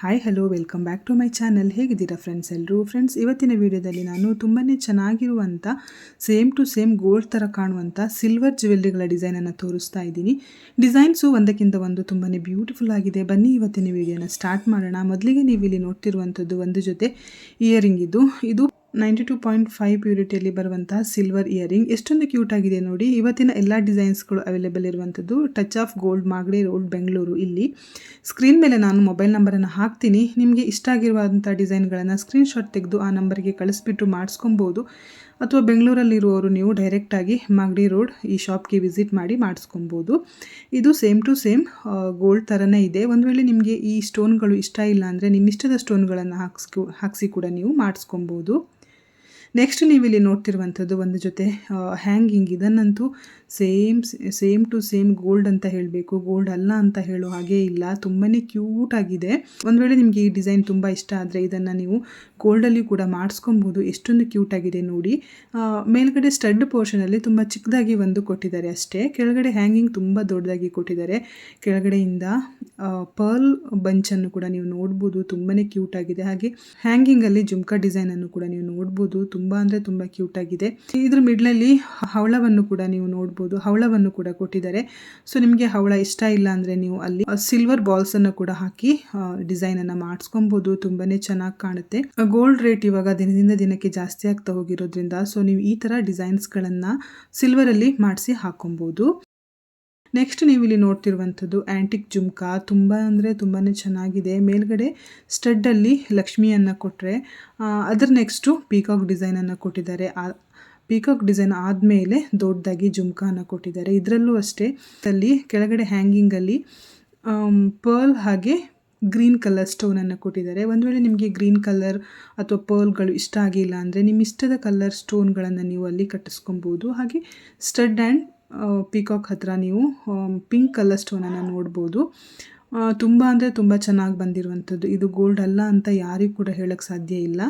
Hi hello welcome back to my channel ಹೇಗಿದ್ದೀರಾ friends ಎಲ್ಲರೂ friends ಇವತ್ತಿನ ವಿಡಿಯೋದಲ್ಲಿ ನಾನು ತುಂಬಾ ಚೆನ್ನಾಗಿರುವಂಥ ಸೇಮ್ ಟು ಸೇಮ್ ಗೋಲ್ಡ್ ಥರ ಕಾಣುವಂಥ ಸಿಲ್ವರ್ ಜ್ಯುವೆಲ್ಲರಿಗಳ ಡಿಸೈನನ್ನು ತೋರಿಸ್ತಾ ಇದ್ದೀನಿ. ಡಿಸೈನ್ಸು ಒಂದಕ್ಕಿಂತ ಒಂದು ತುಂಬಾ ಬ್ಯೂಟಿಫುಲ್ ಆಗಿದೆ. ಬನ್ನಿ ಇವತ್ತಿನ ವಿಡಿಯೋನ ಸ್ಟಾರ್ಟ್ ಮಾಡೋಣ. ಮೊದಲಿಗೆ ನೀವು ಇಲ್ಲಿ ನೋಡ್ತಿರುವಂಥದ್ದು ಒಂದು ಜೊತೆ ಇಯರಿಂಗ್ ಇದು. ಇದು ನೈಂಟಿ ಟು ಪಾಯಿಂಟ್ ಫೈವ್ ಪ್ಯೂರಿಟಿಯಲ್ಲಿ ಬರುವಂತಹ ಸಿಲ್ವರ್ ಇಯರಿಂಗ್ ಎಷ್ಟೊಂದು ಕ್ಯೂಟ್ ಆಗಿದೆ ನೋಡಿ. ಇವತ್ತಿನ ಎಲ್ಲ ಡಿಸೈನ್ಸ್ಗಳು ಅವೈಲೇಬಲ್ ಇರುವಂಥದ್ದು Touch of Gold Magadi road Bengaluru ಇಲ್ಲಿ. ಸ್ಕ್ರೀನ್ ಮೇಲೆ ನಾನು ಮೊಬೈಲ್ ನಂಬರನ್ನು ಹಾಕ್ತೀನಿ. ನಿಮಗೆ ಇಷ್ಟ ಆಗಿರುವಂಥ ಡಿಸೈನ್ಗಳನ್ನು ಸ್ಕ್ರೀನ್ಶಾಟ್ ತೆಗೆದು ಆ ನಂಬರ್ಗೆ ಕಳಿಸ್ಬಿಟ್ಟು ಮಾಡಿಸ್ಕೊಬೋದು. ಅಥವಾ ಬೆಂಗಳೂರಲ್ಲಿರುವವರು ನೀವು ಡೈರೆಕ್ಟಾಗಿ ಮಾಗಡಿ ರೋಡ್ ಈ ಶಾಪ್ಗೆ ವಿಸಿಟ್ ಮಾಡಿ ಮಾಡಿಸ್ಕೊಬೋದು. ಇದು ಸೇಮ್ ಟು ಸೇಮ್ ಗೋಲ್ಡ್ ಥರನೇ ಇದೆ. ಒಂದು ವೇಳೆ ನಿಮಗೆ ಈ ಸ್ಟೋನ್ಗಳು ಇಷ್ಟ ಇಲ್ಲ ಅಂದರೆ ನಿಮ್ಮಿಷ್ಟದ ಸ್ಟೋನ್ಗಳನ್ನು ಹಾಕ್ಸ್ಕೊ ಹಾಕಿಸಿ ಕೂಡ ನೀವು ಮಾಡಿಸ್ಕೊಬೋದು. ನೆಕ್ಸ್ಟ್ ನೀವು ಇಲ್ಲಿ ನೋಡ್ತಿರುವಂಥದ್ದು ಒಂದು ಜೊತೆ hanging ಇದನ್ನಂತೂ same same to same gold ಅಂತ ಹೇಳಬೇಕು. ಗೋಲ್ಡ್ ಅಲ್ಲ ಅಂತ ಹೇಳೋ ಹಾಗೆ ಇಲ್ಲ. ತುಂಬಾ ಕ್ಯೂಟ್ ಆಗಿದೆ. ಒಂದು ವೇಳೆ ನಿಮಗೆ ಈ ಡಿಸೈನ್ ತುಂಬ ಇಷ್ಟ ಆದರೆ ಇದನ್ನು ನೀವು ಗೋಲ್ಡಲ್ಲಿ ಕೂಡ ಮಾಡಿಸ್ಕೊಬೋದು. ಎಷ್ಟೊಂದು ಕ್ಯೂಟ್ ಆಗಿದೆ ನೋಡಿ. ಮೇಲ್ಗಡೆ ಸ್ಟಡ್ ಪೋರ್ಷನಲ್ಲಿ ತುಂಬ ಚಿಕ್ಕದಾಗಿ ಒಂದು ಕೊಟ್ಟಿದ್ದಾರೆ ಅಷ್ಟೇ. ಕೆಳಗಡೆ ಹ್ಯಾಂಗಿಂಗ್ ತುಂಬ ದೊಡ್ಡದಾಗಿ ಕೊಟ್ಟಿದ್ದಾರೆ. ಕೆಳಗಡೆಯಿಂದ ಪರ್ಲ್ ಬಂಚನ್ನು ಕೂಡ ನೀವು ನೋಡ್ಬೋದು. ತುಂಬಾ ಕ್ಯೂಟ್ ಆಗಿದೆ. ಹಾಗೆ ಹ್ಯಾಂಗಿಂಗಲ್ಲಿ ಜುಮ್ಕಾ ಡಿಸೈನನ್ನು ಕೂಡ ನೀವು ನೋಡ್ಬೋದು. ತುಂಬ ಅಂದರೆ ತುಂಬ ಕ್ಯೂಟ್ ಆಗಿದೆ. ಇದ್ರ ಮಿಡ್ಲಲ್ಲಿ ಹವಳವನ್ನು ಕೂಡ ನೀವು ನೋಡ್ಬೋದು. ಹವಳವನ್ನು ಕೂಡ ಕೊಟ್ಟಿದ್ದಾರೆ. ಸೊ ನಿಮಗೆ ಹವಳ ಇಷ್ಟ ಇಲ್ಲ ಅಂದರೆ ನೀವು ಅಲ್ಲಿ ಸಿಲ್ವರ್ ಬಾಲ್ಸ್ ಅನ್ನು ಕೂಡ ಹಾಕಿ ಡಿಸೈನ್ ಅನ್ನ ಮಾಡಿಸ್ಕೊಬಹುದು ತುಂಬಾನೇ ಚೆನ್ನಾಗಿ ಕಾಣುತ್ತೆ. ಗೋಲ್ಡ್ ರೇಟ್ ಇವಾಗ ದಿನದಿಂದ ದಿನಕ್ಕೆ ಜಾಸ್ತಿ ಆಗ್ತಾ ಹೋಗಿರೋದ್ರಿಂದ ಸೊ ನೀವು ಈ ತರ ಡಿಸೈನ್ಸ್ ಗಳನ್ನ ಸಿಲ್ವರ್ ಅಲ್ಲಿ ಮಾಡಿಸಿ ಹಾಕೊಬಹುದು ನೆಕ್ಸ್ಟ್ ನೀವು ಇಲ್ಲಿ ನೋಡ್ತಿರುವಂಥದ್ದು ಆ್ಯಂಟಿಕ್ ಜುಮ್ಕಾ. ತುಂಬ ಅಂದರೆ ತುಂಬಾ ಚೆನ್ನಾಗಿದೆ. ಮೇಲ್ಗಡೆ ಸ್ಟಡ್ಡಲ್ಲಿ ಲಕ್ಷ್ಮಿಯನ್ನು ಕೊಟ್ಟರೆ ಅದರ ನೆಕ್ಸ್ಟು ಪೀಕಾಕ್ ಡಿಸೈನನ್ನು ಕೊಟ್ಟಿದ್ದಾರೆ. ಆ ಪೀಕಾಕ್ ಡಿಸೈನ್ ಆದಮೇಲೆ ದೊಡ್ಡದಾಗಿ ಜುಮ್ಕಾನ ಕೊಟ್ಟಿದ್ದಾರೆ. ಇದರಲ್ಲೂ ಅಷ್ಟೇ, ಅಲ್ಲಿ ಕೆಳಗಡೆ ಹ್ಯಾಂಗಿಂಗಲ್ಲಿ ಪರ್ಲ್ ಹಾಗೆ ಗ್ರೀನ್ ಕಲರ್ ಸ್ಟೋನನ್ನು ಕೊಟ್ಟಿದ್ದಾರೆ. ಒಂದು ವೇಳೆ ನಿಮಗೆ ಗ್ರೀನ್ ಕಲರ್ ಅಥವಾ ಪರ್ಲ್ಗಳು ಇಷ್ಟ ಆಗಿಲ್ಲ ಅಂದರೆ ನಿಮ್ಮ ಇಷ್ಟದ ಕಲರ್ ಸ್ಟೋನ್ಗಳನ್ನು ನೀವು ಅಲ್ಲಿ ಕಟ್ಟಿಸ್ಕೊಬೋದು. ಹಾಗೆ ಸ್ಟಡ್ ಆ್ಯಂಡ್ ಪಿಕಾಕ್ ಹತ್ರ ನೀವು ಪಿಂಕ್ ಕಲರ್ ಸ್ಟೋನನ್ನು ನೋಡ್ಬೋದು. ತುಂಬ ಅಂದರೆ ತುಂಬ ಚೆನ್ನಾಗಿ ಬಂದಿರುವಂಥದ್ದು. ಇದು ಗೋಲ್ಡ್ ಅಲ್ಲ ಅಂತ ಯಾರಿಗೂ ಕೂಡ ಹೇಳೋಕ್ಕೆ ಸಾಧ್ಯ ಇಲ್ಲ.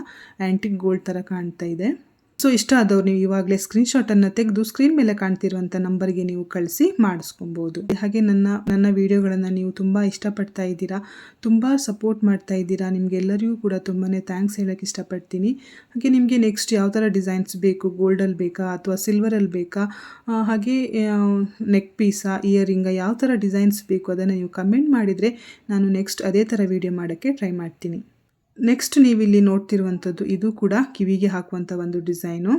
ಆ್ಯಂಟಿಕ್ ಗೋಲ್ಡ್ ಥರ ಕಾಣ್ತಾ ಇದೆ. ಸೊ ಇಷ್ಟ ಆದವ್ರು ನೀವು ಇವಾಗಲೇ ಸ್ಕ್ರೀನ್ಶಾಟನ್ನು ತೆಗೆದು ಸ್ಕ್ರೀನ್ ಮೇಲೆ ಕಾಣ್ತಿರುವಂಥ ನಂಬರ್ಗೆ ನೀವು ಕಳಿಸಿ ಮಾಡಿಸ್ಕೊಬೋದು. ಹಾಗೆ ನನ್ನ ನನ್ನ ವಿಡಿಯೋಗಳನ್ನು ನೀವು ತುಂಬ ಇಷ್ಟಪಡ್ತಾ ಇದ್ದೀರಾ, ತುಂಬ ಸಪೋರ್ಟ್ ಮಾಡ್ತಾ ಇದ್ದೀರಾ, ನಿಮಗೆಲ್ಲರಿಗೂ ಕೂಡ ತುಂಬಾ ಥ್ಯಾಂಕ್ಸ್ ಹೇಳೋಕ್ಕೆ ಇಷ್ಟಪಡ್ತೀನಿ. ಹಾಗೆ ನಿಮಗೆ ನೆಕ್ಸ್ಟ್ ಯಾವ ಥರ ಡಿಸೈನ್ಸ್ ಬೇಕು ಗೋಲ್ಡಲ್ಲಿ ಬೇಕಾ ಅಥವಾ ಸಿಲ್ವರಲ್ಲಿ ಬೇಕಾ? ಹಾಗೆ ನೆಕ್ ಪೀಸಾ ಇಯರಿಂಗ ಯಾವ ಥರ ಡಿಸೈನ್ಸ್ ಬೇಕು ಅದನ್ನು ನೀವು ಕಮೆಂಟ್ ಮಾಡಿದರೆ ನಾನು ನೆಕ್ಸ್ಟ್ ಅದೇ ಥರ ವಿಡಿಯೋ ಮಾಡೋಕ್ಕೆ ಟ್ರೈ ಮಾಡ್ತೀನಿ. ನೆಕ್ಸ್ಟ್ ನೀವು ಇಲ್ಲಿ ನೋಡ್ತಿರುವಂಥದ್ದು ಇದು ಕೂಡ ಕಿವಿಗೆ ಹಾಕುವಂಥ ಒಂದು ಡಿಸೈನು.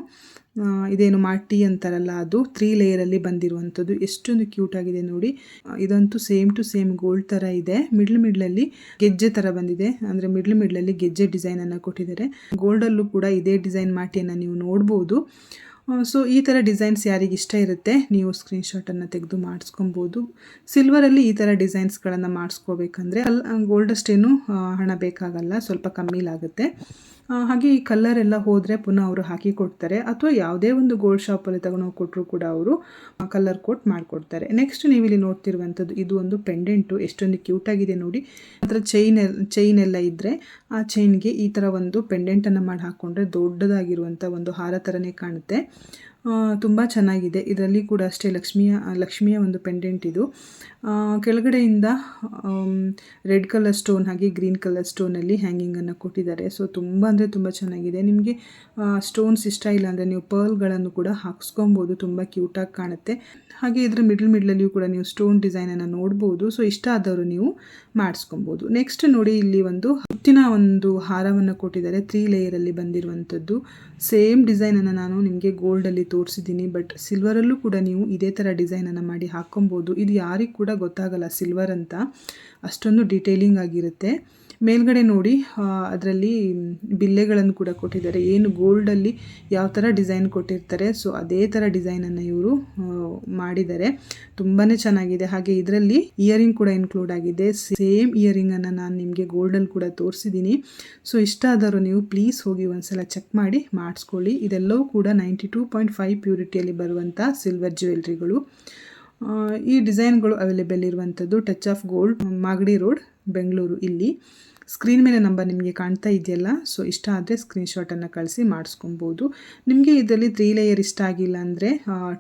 ಇದೇನು ಮಾಟಿ ಅಂತಾರಲ್ಲ ಅದು ತ್ರೀ ಲೇಯರಲ್ಲಿ ಬಂದಿರುವಂಥದ್ದು. ಎಷ್ಟೊಂದು ಕ್ಯೂಟ್ ಆಗಿದೆ ನೋಡಿ. ಇದಂತೂ ಸೇಮ್ ಟು ಸೇಮ್ ಗೋಲ್ಡ್ ಥರ ಇದೆ. ಮಿಡ್ಲ್ ಮಿಡ್ಲಲ್ಲಿ ಗೆಜ್ಜೆ ಥರ ಬಂದಿದೆ. ಅಂದರೆ ಮಿಡ್ಲ್ ಮಿಡ್ಲಲ್ಲಿ ಗೆಜ್ಜೆ ಡಿಸೈನನ್ನು ಕೊಟ್ಟಿದ್ದಾರೆ. ಗೋಲ್ಡಲ್ಲೂ ಕೂಡ ಇದೇ ಡಿಸೈನ್ ಮಾಟಿಯನ್ನು ನೀವು ನೋಡ್ಬೋದು. ಸೊ ಈ ಥರ ಡಿಸೈನ್ಸ್ ಯಾರಿಗೆ ಇಷ್ಟ ಇರುತ್ತೆ, ನೀವು ಸ್ಕ್ರೀನ್ಶಾಟನ್ನು ತೆಗೆದು ಮಾಡಿಸ್ಕೊಬೋದು. ಸಿಲ್ವರಲ್ಲಿ ಈ ಥರ ಡಿಸೈನ್ಸ್ಗಳನ್ನು ಮಾಡಿಸ್ಕೋಬೇಕಂದ್ರೆ ಅಲ್ಲಿ ಗೋಲ್ಡಷ್ಟೇನು ಹಣ ಬೇಕಾಗಲ್ಲ, ಸ್ವಲ್ಪ ಕಮ್ಮಿಲಾಗುತ್ತೆ ಹಾಗೆ ಈ ಕಲ್ಲರ್ ಎಲ್ಲ ಹೋದರೆ ಪುನಃ ಅವರು ಹಾಕಿ ಕೊಡ್ತಾರೆ. ಅಥವಾ ಯಾವುದೇ ಒಂದು ಗೋಲ್ಡ್ ಶಾಪಲ್ಲಿ ತಗೊಂಡೋಗಿ ಕೊಟ್ಟರು ಕೂಡ ಅವರು ಕಲ್ಲರ್ ಕೋಟ್ ಮಾಡಿಕೊಡ್ತಾರೆ. ನೆಕ್ಸ್ಟ್ ನೀವು ಇಲ್ಲಿ ನೋಡ್ತಿರುವಂಥದ್ದು ಇದು ಒಂದು ಪೆಂಡೆಂಟು ಎಷ್ಟೊಂದು ಕ್ಯೂಟಾಗಿದೆ ನೋಡಿ. ಅದರ ಚೈನ್ ಚೈನ್ ಎಲ್ಲ ಇದ್ದರೆ ಆ ಚೈನ್ಗೆ ಈ ಥರ ಒಂದು ಪೆಂಡೆಂಟನ್ನು ಮಾಡಿ ಹಾಕ್ಕೊಂಡ್ರೆ ದೊಡ್ಡದಾಗಿರುವಂಥ ಒಂದು ಹಾರ ಥರನೇ ಕಾಣುತ್ತೆ. ತುಂಬ ಚೆನ್ನಾಗಿದೆ. ಇದರಲ್ಲಿ ಕೂಡ ಅಷ್ಟೇ ಲಕ್ಷ್ಮಿಯ ಲಕ್ಷ್ಮಿಯ ಒಂದು ಪೆಂಡೆಂಟ್ ಇದು. ಕೆಳಗಡೆಯಿಂದ ರೆಡ್ ಕಲರ್ ಸ್ಟೋನ್ ಹಾಗೆ ಗ್ರೀನ್ ಕಲರ್ ಸ್ಟೋನಲ್ಲಿ ಹ್ಯಾಂಗಿಂಗನ್ನು ಕೊಟ್ಟಿದ್ದಾರೆ. ಸೊ ತುಂಬ ಅಂದರೆ ತುಂಬ ಚೆನ್ನಾಗಿದೆ. ನಿಮಗೆ ಸ್ಟೋನ್ಸ್ ಇಷ್ಟ ಇಲ್ಲ ಅಂದರೆ ನೀವು ಪರ್ಲ್ಗಳನ್ನು ಕೂಡ ಹಾಕ್ಸ್ಕೊಬೋದು. ತುಂಬ ಕ್ಯೂಟಾಗಿ ಕಾಣುತ್ತೆ. ಹಾಗೆ ಇದರ ಮಿಡ್ಲ್ ಮಿಡ್ಲಲ್ಲಿಯೂ ಕೂಡ ನೀವು ಸ್ಟೋನ್ ಡಿಸೈನನ್ನು ನೋಡ್ಬೋದು. ಸೊ ಇಷ್ಟ ಆದವರು ನೀವು ಮಾಡಿಸ್ಕೊಬೋದು. ನೆಕ್ಸ್ಟ್ ನೋಡಿ ಇಲ್ಲಿ ಒಂದು ಹುತ್ತಿನ ಒಂದು ಹಾರವನ್ನು ಕೊಟ್ಟಿದ್ದಾರೆ ತ್ರೀ ಲೇಯರಲ್ಲಿ ಬಂದಿರುವಂಥದ್ದು. ಸೇಮ್ ಡಿಸೈನನ್ನು ನಾನು ನಿಮಗೆ ಗೋಲ್ಡಲ್ಲಿ ತೋರಿಸಿದ್ದೀನಿ ಬಟ್ ಸಿಲ್ವರಲ್ಲೂ ಕೂಡ ನೀವು ಇದೇ ಥರ ಡಿಸೈನನ್ನು ಮಾಡಿ ಹಾಕ್ಕೊಬೋದು. ಇದು ಯಾರಿಗೂ ಕೂಡ ಗೊತ್ತಾಗಲ್ಲ ಸಿಲ್ವರ್ ಅಂತ. ಅಷ್ಟೊಂದು ಡಿಟೇಲಿಂಗ್ ಆಗಿರುತ್ತೆ. ಮೇಲ್ಗಡೆ ನೋಡಿ ಅದರಲ್ಲಿ ಬಿಲ್ಲೆಗಳನ್ನು ಕೂಡ ಕೊಟ್ಟಿದ್ದಾರೆ. ಏನು ಗೋಲ್ಡಲ್ಲಿ ಯಾವ ಥರ ಡಿಸೈನ್ ಕೊಟ್ಟಿರ್ತಾರೆ ಸೊ ಅದೇ ಥರ ಡಿಸೈನನ್ನು ಇವರು ಮಾಡಿದ್ದಾರೆ. ತುಂಬಾ ಚೆನ್ನಾಗಿದೆ. ಹಾಗೆ ಇದರಲ್ಲಿ ಇಯರಿಂಗ್ ಕೂಡ ಇನ್ಕ್ಲೂಡ್ ಆಗಿದೆ. ಸೇಮ್ ಇಯರಿಂಗನ್ನು ನಾನು ನಿಮಗೆ ಗೋಲ್ಡಲ್ಲಿ ಕೂಡ ತೋರಿಸಿದ್ದೀನಿ ಸೊ ಇಷ್ಟ ಆದರೂ ನೀವು ಪ್ಲೀಸ್ ಹೋಗಿ ಒಂದ್ಸಲ ಚೆಕ್ ಮಾಡಿ, ಮಾಡಿಸ್ಕೊಳ್ಳಿ. ಇದೆಲ್ಲವೂ ಕೂಡ ನೈಂಟಿ ಟೂ ಪಾಯಿಂಟ್ ಫೈವ್ ಪ್ಯೂರಿಟಿಯಲ್ಲಿ ಬರುವಂಥ ಸಿಲ್ವರ್ ಜ್ಯುವೆಲ್ರಿಗಳು ಈ ಡಿಸೈನ್ಗಳು ಅವೈಲೇಬಲ್ ಇರುವಂಥದ್ದು Touch of Gold Magadi road Bengaluru ಇಲ್ಲಿ. ಸ್ಕ್ರೀನ್ ಮೇಲೆ ನಂಬರ್ ನಿಮಗೆ ಕಾಣ್ತಾ ಇದೆಯಲ್ಲ ಸೊ ಇಷ್ಟ ಆದರೆ ಸ್ಕ್ರೀನ್ಶಾಟನ್ನು ಕಳಿಸಿ ಮಾಡಿಸ್ಕೊಬೋದು. ನಿಮಗೆ ಇದರಲ್ಲಿ ತ್ರೀ ಲೇಯರ್ ಇಷ್ಟ ಆಗಿಲ್ಲ ಅಂದರೆ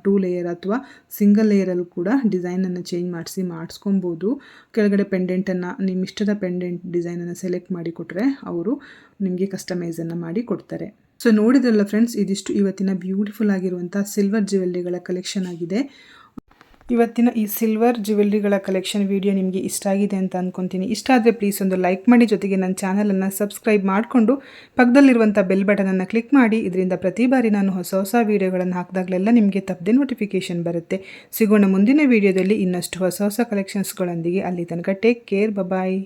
ಟೂ ಲೇಯರ್ ಅಥವಾ ಸಿಂಗಲ್ ಲೇಯರಲ್ಲೂ ಕೂಡ ಡಿಸೈನನ್ನು ಚೇಂಜ್ ಮಾಡಿಸಿ ಮಾಡಿಸ್ಕೊಬೋದು. ಕೆಳಗಡೆ ಪೆಂಡೆಂಟನ್ನು ನಿಮ್ಮ ಇಷ್ಟದ ಪೆಂಡೆಂಟ್ ಡಿಸೈನನ್ನು ಸೆಲೆಕ್ಟ್ ಮಾಡಿ ಕೊಟ್ಟರೆ ಅವರು ನಿಮಗೆ ಕಸ್ಟಮೈಸನ್ನು ಮಾಡಿ ಕೊಡ್ತಾರೆ. ಸೊ ನೋಡಿದ್ರಲ್ಲ ಫ್ರೆಂಡ್ಸ್ ಇದಿಷ್ಟು ಇವತ್ತಿನ ಬ್ಯೂಟಿಫುಲ್ ಆಗಿರುವಂಥ ಸಿಲ್ವರ್ ಜ್ಯುವೆಲ್ರಿಗಳ ಕಲೆಕ್ಷನ್ ಆಗಿದೆ. ಇವತ್ತಿನ ಈ ಸಿಲ್ವರ್ ಜ್ಯುವೆಲ್ರಿಗಳ ಕಲೆಕ್ಷನ್ ವಿಡಿಯೋ ನಿಮಗೆ ಇಷ್ಟ ಆಗಿದೆ ಅಂತ ಅಂದ್ಕೊತೀನಿ ಇಷ್ಟ ಆದರೆ ಪ್ಲೀಸ್ ಒಂದು ಲೈಕ್ ಮಾಡಿ, ಜೊತೆಗೆ ನನ್ನ ಚಾನಲನ್ನು ಸಬ್ಸ್ಕ್ರೈಬ್ ಮಾಡಿಕೊಂಡು ಪಕ್ಕದಲ್ಲಿರುವಂಥ ಬೆಲ್ ಬಟನನ್ನು ಕ್ಲಿಕ್ ಮಾಡಿ. ಇದರಿಂದ ಪ್ರತಿ ಬಾರಿ ನಾನು ಹೊಸ ಹೊಸ ವೀಡಿಯೋಗಳನ್ನು ಹಾಕಿದಾಗಲೆಲ್ಲ ನಿಮಗೆ ತಪ್ಪದೆ ನೋಟಿಫಿಕೇಷನ್ ಬರುತ್ತೆ. ಸಿಗೋಣ ಮುಂದಿನ ವೀಡಿಯೋದಲ್ಲಿ ಇನ್ನಷ್ಟು ಹೊಸ ಹೊಸ ಕಲೆಕ್ಷನ್ಸ್ಗಳೊಂದಿಗೆ ಅಲ್ಲಿ ತನಕ ಟೇಕ್ ಕೇರ್ ಬಬಾಯ್